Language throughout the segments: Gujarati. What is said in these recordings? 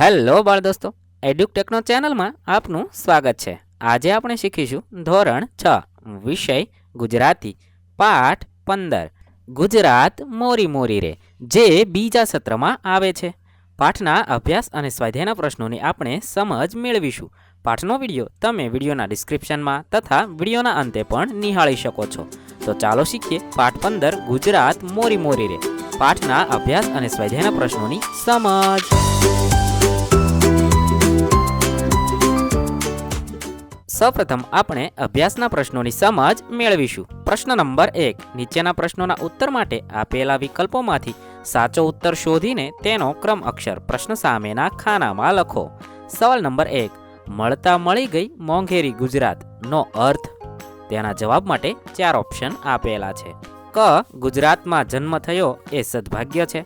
હેલો બાળ દોસ્તો એડ્યુકટેકનો ચેનલમાં આપનું સ્વાગત છે. આજે આપણે શીખીશું ધોરણ છ, વિષય ગુજરાતી, પાઠ પંદર. ગુજરાત મોરી મોરી રે, જે બીજા સત્રમાં આવે છે. પાઠના અભ્યાસ અને સ્વાધ્યાયના પ્રશ્નોની આપણે સમજ મેળવીશું. પાઠનો વીડિયો તમે વિડીયોના ડિસ્ક્રિપ્શનમાં તથા વિડીયોના અંતે પણ નિહાળી શકો છો. તો ચાલો શીખીએ પાઠ પંદર, ગુજરાત મોરી મોરી રે. પાઠના અભ્યાસ અને સ્વાધ્યાયના પ્રશ્નોની સમજ. સૌપ્રથમ આપણે અભ્યાસના પ્રશ્નોની સમજ મેળવીશું. પ્રશ્ન નંબર એક. નીચેના પ્રશ્નોના ઉત્તર માટે આપેલા વિકલ્પોમાંથી સાચો ઉત્તર શોધીને તેનો ક્રમ અક્ષર પ્રશ્ન સામેના ખાનામાં લખો. સવાલ નંબર એક. મળતા મળી ગઈ મોંઘેરી ગુજરાત નો અર્થ? તેના જવાબ માટે ચાર ઓપ્શન આપેલા છે. ક. ગુજરાતમાં જન્મ થયો એ સદભાગ્ય છે.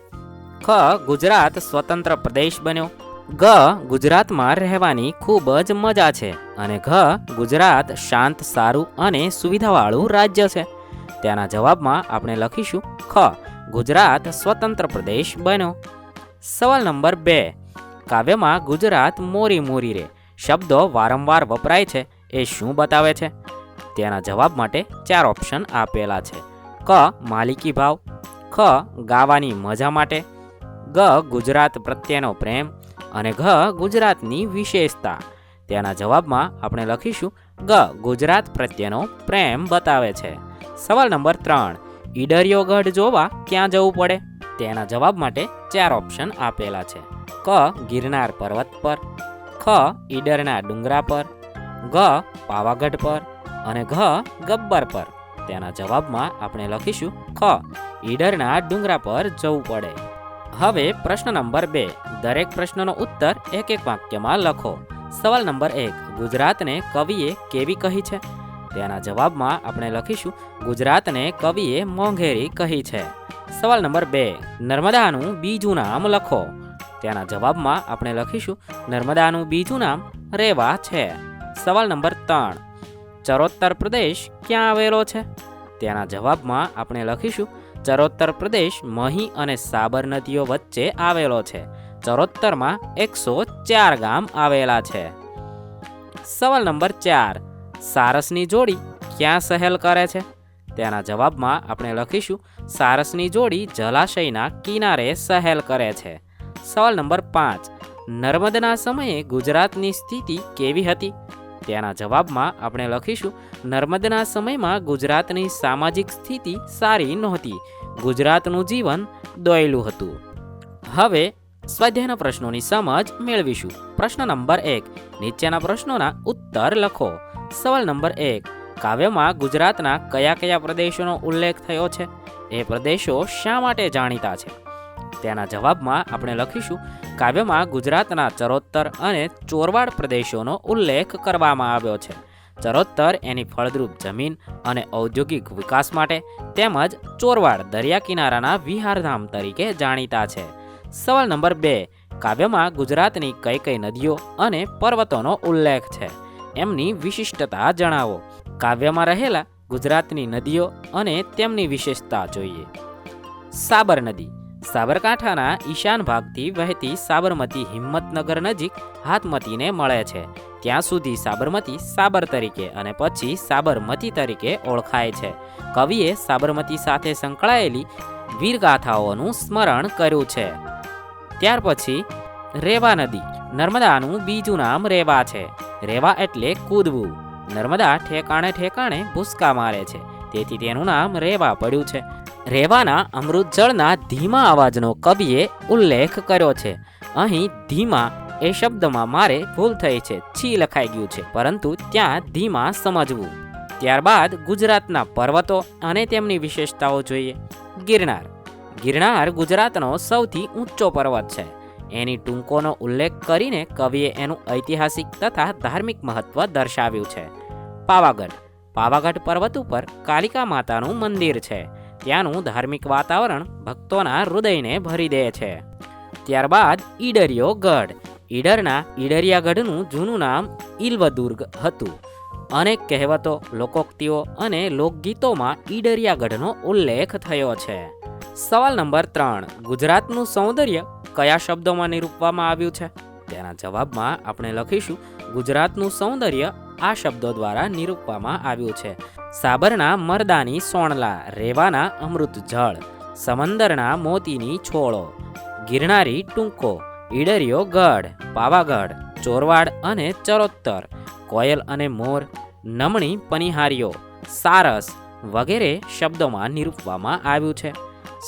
ખ. ગુજરાત સ્વતંત્ર પ્રદેશ બન્યો. ગ ગુજરાતમાં રહેવાની ખૂબ જ મજા છે અને ઘ ગુજરાત શાંત, સારું અને સુવિધાવાળું રાજ્ય છે. તેના જવાબમાં આપણે લખીશું, ખ, ગુજરાત સ્વતંત્ર પ્રદેશ બન્યો. સવાલ નંબર બે, કાવ્યમાં ગુજરાત મોરી મોરી રે, શબ્દો વારંવાર વપરાય છે, એ શું બતાવે છે? તેના જવાબ માટે ચાર ઓપ્શન આપેલા છે. ક, માલિકી ભાવ, ખ, ગાવાની મજા માટે, ગ, ગુજરાત પ્રત્યેનો પ્રેમ અને ઘ ગુજરાતની વિશેષતા. તેના જવાબમાં આપણે લખીશું, ગ ગુજરાત પ્રત્યેનો પ્રેમ બતાવે છે. સવાલ નંબર ત્રણ, ઈડરિયો ગઢ જોવા ક્યાં જવું પડે? તેના જવાબ માટે ચાર ઓપ્શન આપેલા છે. ક, ગિરનાર પર્વત પર. ખ, ઈડરના ડુંગરા પર. ગ, પાવાગઢ પર. અને ઘ, ગબ્બર પર. તેના જવાબમાં આપણે લખીશું, ખ, ઈડરના ડુંગરા પર જવું પડે. હવે પ્રશ્ન નંબર બે. દરેક પ્રશ્નનો ઉત્તર એક એક વાક્યમાં લખો. સવાલ નંબર એક. ગુજરાતને કવિએ કેવી કહી છે? તેના જવાબમાં આપણે લખીશું, ગુજરાતને કવિએ મોંઘેરી કહી છે. સવાલ નંબર બે. નર્મદાનું બીજું નામ લખો. તેના જવાબમાં આપણે લખીશું, નર્મદાનું બીજું નામ રેવા છે. સવાલ નંબર ત્રણ. ચરોત્તર પ્રદેશ ક્યાં આવેલો છે? તેના જવાબમાં આપણે લખીશું ચરોત્તર પ્રદેશ મહી અને સાબર નદીઓ વચ્ચે આવેલો છે. ચરોત્તરમાં એકસો ચાર ગામ આવેલા છે. સવાલ નંબર ચાર. સારસની જોડી ક્યાં સહેલ કરે છે? તેના જવાબમાં આપણે લખીશું, સારસની જોડી જલાશયના કિનારે સહેલ કરે છે. સવાલ નંબર પાંચ. નર્મદના સમયે ગુજરાતની સ્થિતિ કેવી હતી? તેના જવાબમાં આપણે લખીશું, નર્મદના સમયમાં ગુજરાતની સામાજિક સ્થિતિ સારી નહોતી. ગુજરાતનું જીવન દોયેલું હતું. હવે સ્વાધ્યાયના પ્રશ્નોની સમજ મેળવીશું. પ્રશ્ન નંબર એક, નીચેના પ્રશ્નોના ઉત્તર લખો. સવાલ નંબર એક, કાવ્યમાં ગુજરાતના કયા કયા પ્રદેશોનો ઉલ્લેખ થયો છે? એ પ્રદેશો શા માટે જાણીતા છે? તેના જવાબમાં આપણે લખીશું, કાવ્યમાં ગુજરાતના ચરોત્તર અને ચોરવાડ પ્રદેશોનો ઉલ્લેખ કરવામાં આવ્યો છે. ચરોત્તર એની ફળદ્રુપ જમીન અને ઔદ્યોગિક વિકાસ માટે તેમજ ચોરવાડ દરિયા કિનારાના વિહારધામ તરીકે જાણીતા છે. સવાલ નંબર બે, કાવ્યમાં ગુજરાતની કઈ કઈ નદીઓ અને પર્વતોનો ઉલ્લેખ છે? એમની વિશિષ્ટતા જણાવો. કાવ્યમાં રહેલા ગુજરાતની નદીઓ અને તેમની વિશેષતા જોઈએ. સાબર નદી. સાબરકાંઠાના ઈશાન ભાગથી વહેતી સાબરમતી હિંમતનગર નજીક હાથમતીને મળે છે. ત્યાં સુધી સાબરમતી સાબર તરીકે અને પછી સાબરમતી તરીકે ઓળખાય છે. કવિએ સાબરમતી સાથે સંકળાયેલી વીરગાથાઓનું સ્મરણ કર્યું છે. ત્યાર પછી રેવા નદી, નર્મદાનું બીજું નામ રેવા છે. રેવા એટલે કૂદવું. નર્મદા ઠેકાણે ઠેકાણે ભૂસકા મારે છે. તેથી તેનું નામ રેવા પડ્યું છે. રેવાના અમૃત જળના ધીમા અવાજનો કવિએ ઉલ્લેખ કર્યો છે. અહીં ધીમા એ શબ્દમાં મારે ભૂલ થઈ છે, છી લખાઈ ગયું છે. પરંતુ ત્યાં ધીમા સમજવું. ત્યારબાદ ગુજરાતના પર્વતો અને તેમની વિશેષતાઓ જોઈએ. ગિરનાર. ગિરનાર ગુજરાતનો સૌથી ઊંચો પર્વત છે. એની ટૂંકોનો ઉલ્લેખ કરીને કવિએ એનું ઐતિહાસિક તથા ધાર્મિક મહત્વ દર્શાવ્યું છે. પાવાગઢ. પાવાગઢ પર્વત ઉપર કાલિકા માતાનું મંદિર છે. ત્યાંનું ધાર્મિક વાતાવરણ ભક્તોના હૃદયને ભરી દે છે. ત્યારબાદ ઈડરિયો ગઢ. ઈડરના ઈડરિયાગઢનું જૂનું નામ ઇલ્વદુર્ગ હતું. અનેક કહેવતો, લોકોક્તિઓ અને લોકગીતોમાં ઈડરિયાગઢનો ઉલ્લેખ થયો છે. સવાલ નંબર ત્રણ, ગુજરાતનું સૌંદર્ય કયા શબ્દોમાં નિરૂપવામાં આવ્યું છે? તેના જવાબમાં આપણે લખીશું, ગુજરાતનું સૌંદર્ય આ શબ્દો દ્વારા નિરૂપવામાં આવ્યું છે. સાબરના મરદાની સોણલા, રેવાના અમૃત જળ, સમંદરના મોતીની છોળો, ગિરનારી ટૂંકો, ઈડરિયો ગઢ, પાવાગઢ, ચોરવાડ અને ચરોત્તર, કોયલ અને મોર, નમણી પનિહારીઓ, સારસ વગેરે શબ્દોમાં નિરૂપવામાં આવ્યું છે.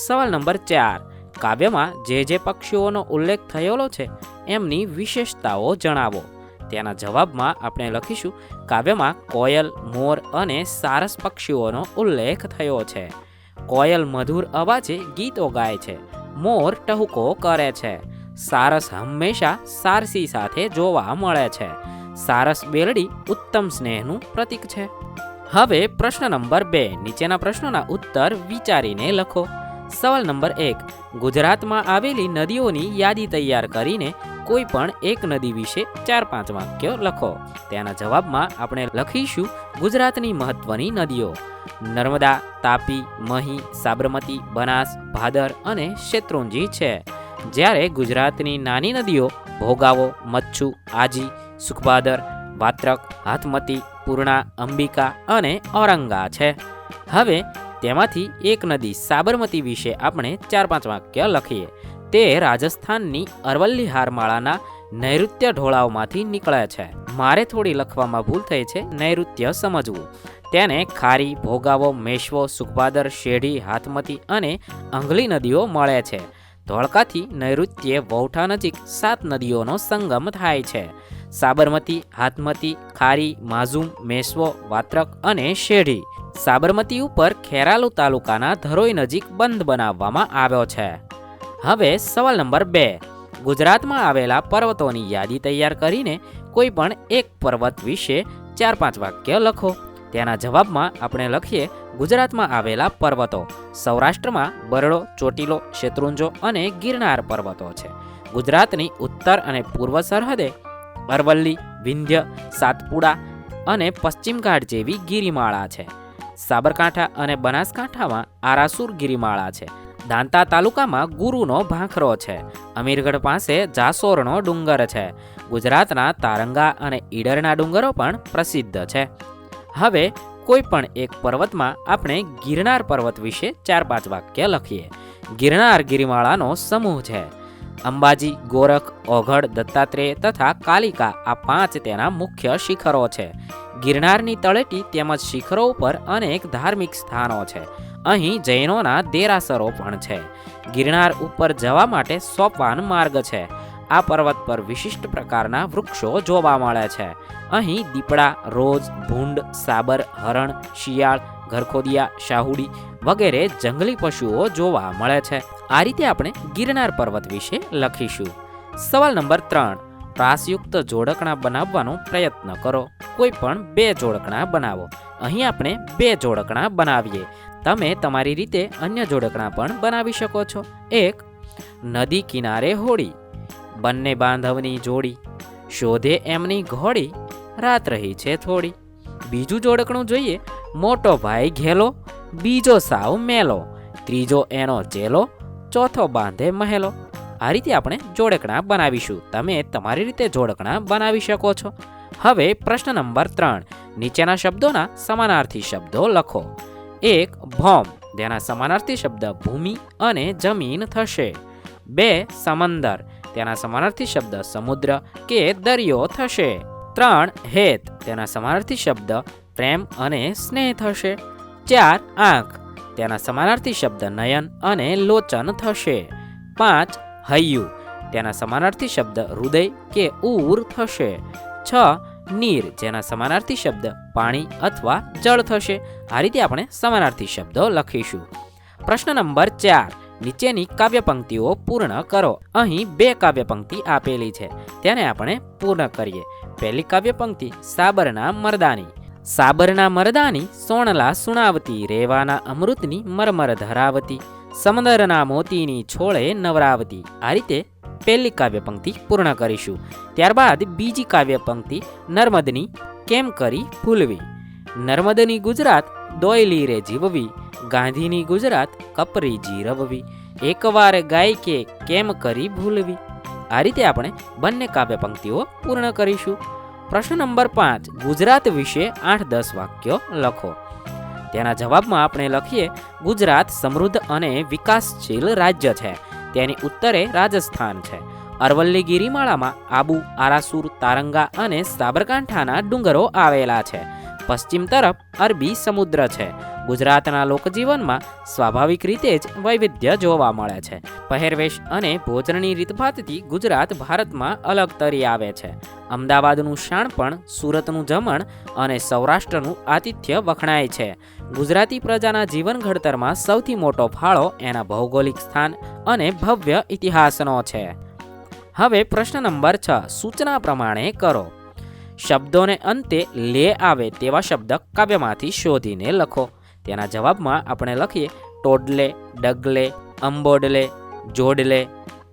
સવાલ નંબર ચાર, કાવ્યમાં જે જે પક્ષીઓનો ઉલ્લેખ થયેલો છે, એમની વિશેષતાઓ જણાવો. તેના જવાબમાં આપણે લખીશું, કાવ્યમાં કોયલ, મોર અને સારસ પક્ષીઓનો ઉલ્લેખ થયો છે. કોયલ મધુર અવાજે ગીતો ગાય છે, મોર ટહુકો કરે છે. સારસ હંમેશા સારસી સાથે જોવા મળે છે. સારસ બેલડી ઉત્તમ સ્નેહનું પ્રતીક છે. હવે પ્રશ્ન નંબર બે, નીચેના પ્રશ્નોના ઉત્તર વિચારીને લખો. સવાલ નંબર એક. ગુજરાતમાં આવેલી નદીઓની યાદી તૈયાર કરીને કોઈ પણ એક નદી વિશે ચાર પાંચ વાક્યો લખો. તેના જવાબમાં આપણે લખીશું ગુજરાતની મહત્વની નદીઓ. નર્મદા, તાપી, મહી, સાબરમતી, બનાસ, ભાદર અને શેત્રુંજી છે. જ્યારે ગુજરાતની નાની નદીઓ ભોગાવો, મચ્છુ, આજી સુખભાદર વાત્રક, હાથમતી, પૂર્ણા, અંબિકા અને ઔરંગા છે. હવે તેમાંથી એક નદી સાબરમતી વિશે આપણે ચાર પાંચ વાક્ય લખીએ. તે રાજસ્થાનની અરવલ્લી હારમાળાના નૈઋત્ય ઢોળાવમાંથી નીકળે છે. મારે થોડી લખવામાં ભૂલ થઈ છે, નૈઋત્ય સમજવું. તેને ખારી, ભોગાવો, મેશ્વો સુખભાદર શેઢી, હાથમતી અને અંગલી નદીઓ મળે છે. ધોળકાથી નૈઋત્યે વૌઠા નજીક સાત નદીઓનો સંગમ થાય છે. સાબરમતી, હાથમતી, ખારી, માઝુમ, મેશ્વો, વાત્રક અને શેઢી. સાબરમતી ઉપર ખેરાલુ તાલુકાના ધરોઈ નજીક બંધ બનાવવામાં આવ્યો છે. હવે સવાલ નંબર બે. ગુજરાતમાં આવેલા પર્વતોની યાદી તૈયાર કરીને કોઈ પણ એક પર્વત વિશે ચાર પાંચ વાક્ય લખો. તેના જવાબમાં આપણે લખીએ, ગુજરાતમાં આવેલા પર્વતો સૌરાષ્ટ્રમાં બરડો, ચોટીલો, શેત્રુંજો અને ગિરનાર પર્વતો છે. ગુજરાતની ઉત્તર અને પૂર્વ સરહદે અરવલ્લી, વિંધ્ય, સાતપુડા અને પશ્ચિમ ઘાટ જેવી ગિરિમાળા છે. સાબરકાંઠા અને બનાસકાંઠામાં આરાસુર ગિરિમાળા છે. દાંતા તાલુકામાં ગુરુનો ભાંખરો છે. અમીરગઢ પાસે જાસોરનો ડુંગર છે. ગુજરાતના તારંગા અને ઈડરના ડુંગરો પણ પ્રસિદ્ધ છે. હવે કોઈ પણ એક પર્વતમાં આપણે ગિરનાર પર્વત વિશે ચાર પાંચ વાક્ય લખીએ. ગિરનાર ગિરિમાળાનો સમૂહ છે. અંબાજી, ગોરખ, ઓઘડ, દત્તાત્રેય તથા કાલિકા આ પાંચ તેના મુખ્ય શિખરો છે. ગિરનારની તળેટી તેમજ શિખરો ઉપર અનેક ધાર્મિક સ્થાનો છે. અહીં જૈનોના દેરાસરો પણ છે. ગિરનાર ઉપર જવા માટે સોપાન માર્ગ છે. આ પર્વત પર વિશિષ્ટ પ્રકારના વૃક્ષો જોવા મળે છે. અહીં દીપડા, રોજ, ભૂંડ, સાબર, હરણ, શિયાળ, ઘરખોદિયા, શાહુડી વગેરે જંગલી પશુઓ જોવા મળે છે. આ રીતે આપણે ગિરનાર પર્વત વિશે લખીશું. સવાલ નંબર ત્રણ. ત્રાસયુક્ત જોડકણા બનાવવાનો પ્રયત્ન કરો. કોઈ પણ બે જોડકણા બનાવો. અહીં આપણે બે જોડકણા બનાવીએ. તમે તમારી રીતે અન્ય જોડકણા પણ બનાવી શકો છો. એક, નદી કિનારે હોડી. બંને બાંધવની જોડી. શોધે એમની ઘોડી. રાત રહી છે થોડી. બીજું જોડકણું જોઈએ. મોટો ભાઈ ઘેલો. બીજો સાવ મેલો. ત્રીજો એનો ચેલો ચોથો બાંધે મહેલો. આ રીતે આપણે જોડકણા બનાવીશું. તમે તમારી રીતે જોડકણા બનાવી શકો છો. હવે પ્રશ્ન નંબર ત્રણ. નીચેના શબ્દોના સમાનાર્થી શબ્દો લખો. એક, ભોમ. તેના સમાનાર્થી શબ્દ ભૂમિ અને જમીન થશે. બે, સમંદર. તેના સમાનાર્થી શબ્દ સમુદ્ર કે દરિયો થશે. ત્રણ, હેત. તેના સમાનાર્થી શબ્દ પ્રેમ અને સ્નેહ થશે. ચાર, આંખ. તેના સમાનાર્થી શબ્દ નયન અને લોચન થશે. પાંચ હૈયું. તેના સમાનાર્થી શબ્દ હૃદય કે ઉર થશે. છ, નીર. જેના સમાનાર્થી શબ્દ પાણી અથવા જળ થશે. આ રીતે આપણે સમાનાર્થી શબ્દો લખીશું. પ્રશ્ન નંબર ચાર. નીચેની કાવ્ય પંક્તિઓ પૂર્ણ કરો. અહીં બે કાવ્ય પંક્તિ આપેલી છે. તેને આપણે પૂર્ણ કરીએ. પહેલી કાવ્ય પંક્તિ સાબરના મરદાની. સાબરના મરદાની સોણલા સુણાવતી, રેવાના અમૃતની મરમર ધરાવતી. સમંદરના મોતીની છોળે નવરાવતી. આ રીતે પહેલી કાવ્ય પંક્તિ પૂર્ણ કરીશું. ત્યારબાદ બીજી કાવ્ય પંક્તિ નર્મદની કેમ કરી ભૂલવી? નર્મદની ગુજરાત દોયલી રે જીવવી, ગાંધીની ગુજરાત કપરી જીરવવી. એકવાર ગાય કે કેમ કરી ભૂલવી? આ રીતે આપણે બંને કાવ્ય પંક્તિઓ પૂર્ણ કરીશું. પ્રશ્ન નંબર પાંચ, ગુજરાત વિશે આઠ દસ વાક્યો લખો. તેના જવાબમાં આપણે લખીએ, ગુજરાત સમૃદ્ધ અને વિકાસશીલ રાજ્ય છે. તેની ઉત્તરે રાજસ્થાન છે. અરવલ્લી ગિરિમાળામાં આબુ, આરાસુર, તારંગા અને સાબરકાંઠાના ડુંગરો આવેલા છે. પશ્ચિમ તરફ અરબી સમુદ્ર છે. ગુજરાતના લોકજીવનમાં સ્વાભાવિક રીતે જ વૈવિધ્ય જોવા મળે છે. પહેરવેશ અને ભોજનની રીતભાતથી ગુજરાત ભારતમાં અલગ તરી આવે છે. અમદાવાદનું શાણપણ સુરતનું જમણ અને સૌરાષ્ટ્રનું આતિથ્ય વખણાય છે. ગુજરાતી પ્રજાના જીવન ઘડતરમાં સૌથી મોટો ફાળો એના ભૌગોલિક સ્થાન અને ભવ્ય ઇતિહાસનો છે. હવે પ્રશ્ન નંબર છ, સૂચના પ્રમાણે કરો. શબ્દોને અંતે લે આવે તેવા શબ્દ કાવ્યમાંથી શોધીને લખો. તેના જવાબમાં આપણે લખીએ ટોડલે, ડગલે, અંબોડલે, જોડલે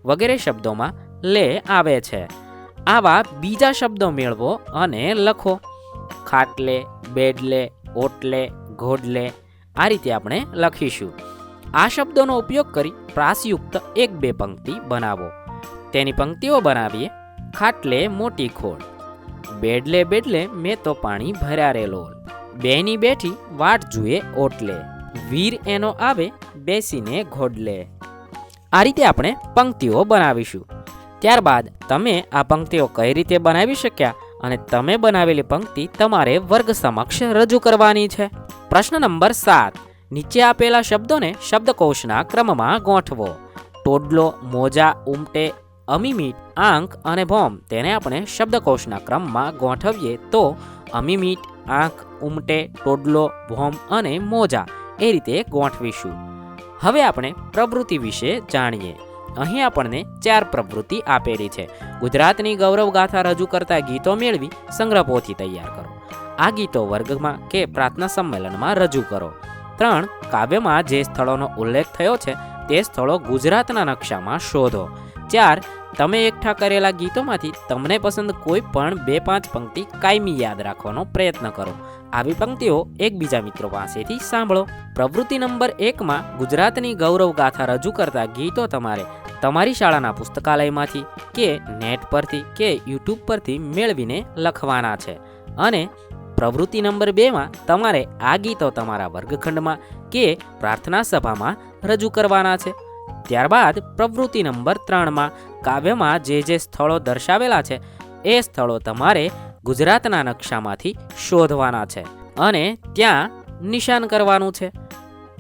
વગેરે શબ્દોમાં લે આવે છે. આવા બીજા શબ્દો મેળવો અને લખો. ખાટલે, બેડલે, ઓટલે, ઘોડલે આ રીતે આપણે લખીશું. આ શબ્દોનો ઉપયોગ કરી પ્રાસયુક્ત એક બે પંક્તિ બનાવો. તેની પંક્તિઓ બનાવીએ. ખાટલે મોટી ખોડ બેડલે બેડલે મેં તો પાણી ભર્યા રે બેની બેઠી વાટ જુએ ઓટલે. વીર એનો આવે, બેસીને ઘોડલે. આ રીતે આપણે પંક્તિઓ બનાવીશું. ત્યારબાદ તમે આ પંક્તિઓ કઈ રીતે બનાવી શક્યા અને તમે બનાવેલી પંક્તિ તમારે વર્ગ સમક્ષ રજૂ કરવાની છે. પ્રશ્ન નંબર સાત. નીચે આપેલા શબ્દોને શબ્દકોશના ક્રમમાં ગોઠવો. ટોડલો, મોજા, ઉમટે, અમીમીટ, આંક અને ભોમ તેને આપણે શબ્દકોશના ક્રમમાં ગોઠવીએ તો અમીમીટ આંક ઉમટે, ટોડલો ભોમ અને મોજા એ રીતે ગોઠવીશું. હવે આપણે પ્રવૃત્તિ વિશે જાણીએ. અહીં આપણને ચાર પ્રવૃત્તિ આપેલી છે. ગુજરાતની ગૌરવ ગાથા રજૂ કરતા ગીતો મેળવી સંગ્રહ પોથી તૈયાર કરો. આ ગીતો વર્ગમાં કે પ્રાર્થના સંમેલનમાં રજૂ કરો. ત્રણ, કાવ્યમાં જે સ્થળોનો ઉલ્લેખ થયો છે, તે સ્થળો ગુજરાતના નકશામાં શોધો. ચાર તમે એકઠા કરેલા ગીતોમાંથી તમને પસંદ કોઈ પણ બે પાંચ પંક્તિ કાયમી યાદ રાખવાનો પ્રયત્ન કરો. આવી પંક્તિઓ એકબીજા મિત્રો પાસેથી સાંભળો. પ્રવૃત્તિ નંબર એકમાં ગુજરાતની ગૌરવ ગાથા રજૂ કરતા ગીતો તમારે તમારી શાળાના પુસ્તકાલયમાંથી કે નેટ પરથી કે યુટ્યુબ પરથી મેળવીને લખવાના છે. અને પ્રવૃત્તિ નંબર બેમાં તમારે આ ગીતો તમારા વર્ગખંડમાં કે પ્રાર્થના સભામાં રજૂ કરવાના છે. ત્યારબાદ પ્રવૃત્તિ નંબર ત્રણમાં કાવ્યમાં જે જે સ્થળો દર્શાવેલા છે, એ સ્થળો તમારે ગુજરાતના નકશામાંથી શોધવાના છે અને ત્યાં નિશાન કરવાનું છે.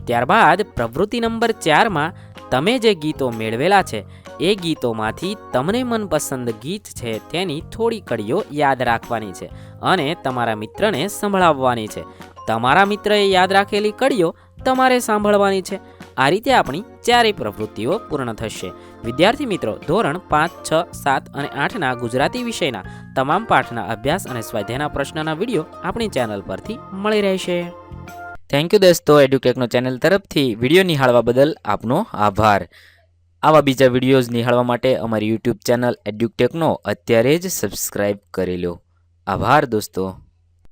ત્યારબાદ પ્રવૃત્તિ નંબર ચારમાં તમે જે ગીતો મેળવેલા છે, એ ગીતોમાંથી તમને મનપસંદ ગીત છે તેની થોડી કડીઓ યાદ રાખવાની છે અને તમારા મિત્રને સંભળાવવાની છે. તમારા મિત્રએ યાદ રાખેલી કડીઓ તમારે સાંભળવાની છે. આ રીતે આપણી ચારેય પ્રવૃત્તિઓ પૂર્ણ થશે. વિદ્યાર્થી મિત્રો, ધોરણ પાંચ, છ, સાત અને આઠના ગુજરાતી વિષયના તમામ પાઠના અભ્યાસ અને સ્વાધ્યાયના પ્રશ્નના વીડિયો આપણી ચેનલ પરથી મળી રહેશે. થેન્ક યુ દોસ્તો એડ્યુકેકનો ચેનલ તરફથી વીડિયો નિહાળવા બદલ આપનો આભાર. આવા બીજા વિડીયોઝ નિહાળવા માટે અમારી યુટ્યુબ ચેનલ એડ્યુટેકનો અત્યારે જ સબસ્ક્રાઈબ કરી લો. આભાર દોસ્તો.